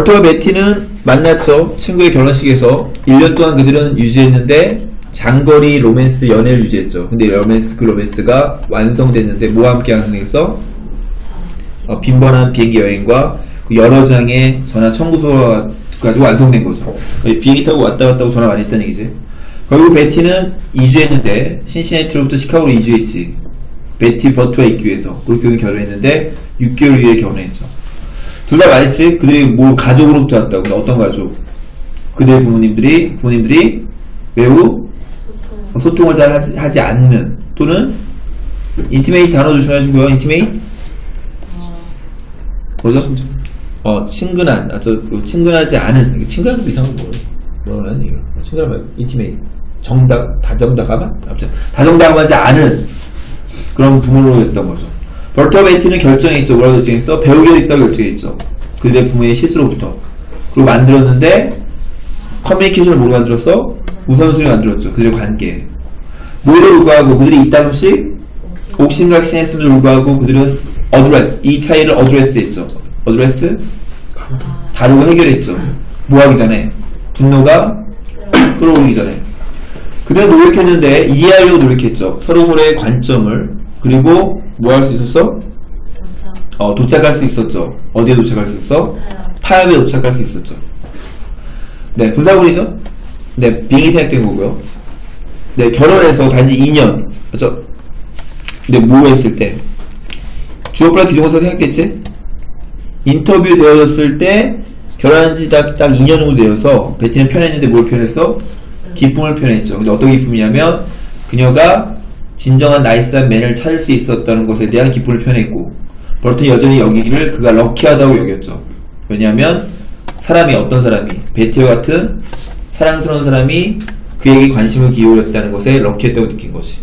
버터와 베티는 만났죠. 친구의 결혼식에서 1년 동안 그들은 유지했는데 장거리 로맨스 연애를 유지했죠. 근데 로맨스 그 로맨스가 완성됐는데 뭐와 함께 완성했어? 어, 빈번한 비행기 여행과 그 여러 장의 전화 청구서가 가지고 완성된 거죠. 비행기 타고 왔다 갔다 하고 전화 많이 했다는 얘기지. 결국 베티는 이주했는데 신시내티로부터 시카고로 이주했지. 베티 버트와 있기 위해서. 그는 결혼했는데 6개월 후에 결혼했죠. 둘 다 말했지. 그들이 뭐 가족으로부터 왔다고. 어떤 가족? 그들의 부모님들이 부모님들이 매우 소통 을 잘 하지, 하지 않는 또는 인티메이트 단어 조심해주고요. 인티메이트 뭐죠? 어 친근한 아저 그 친근하지 않은 친근한 도 이상한 거예요. 뭐라는 얘기야? 친근한 말 인티메이트 정답 다정다감한 다정다감하지 않은 그런 부모로였던 거죠. 벌터베이트는 결정했죠. 뭐라고 결정했어? 배우겠다고 결정했죠. 그들의 부모의 실수로부터. 그리고 만들었는데 커뮤니케이션을 뭐로 만들었어? 우선순위 만들었죠. 그들의 관계. 뭐에도 불구하고 그들이 이따금씩 옥신각신했음에도 불구하고 그들은 어드레스 이 차이를 어드레스 했죠. 어드레스 다루고 해결했죠. 뭐 하기 전에 분노가 끌어오르기 전에 그들은 노력했는데 이해하려고 노력했죠. 서로 서로의 관점을 그리고 뭐 할 수 있었어? 도착. 어, 도착할 수 있었죠. 어디에 도착할 수 있어? 타협. 타협에 도착할 수 있었죠. 네, 분사구리죠? 네, 빙이 생각된 거고요. 네, 결혼해서 단지 2년. 그죠? 근데 뭐 했을 때? 주어플라 기동사 생각됐지? 인터뷰 되어졌을 때, 결혼한 지 딱, 딱 2년 정도 되어서, 베티는 표현했는데 뭘 표현했어? 기쁨을 표현했죠. 근데 어떤 기쁨이냐면, 그녀가 진정한 나이스한 맨을 찾을 수 있었다는 것에 대한 기쁨을 표현했고, 버튼이 여전히 여기를 그가 럭키하다고 여겼죠. 왜냐하면, 사람이 어떤 사람이, 베티와 같은 사랑스러운 사람이 그에게 관심을 기울였다는 것에 럭키했다고 느낀. 그죠?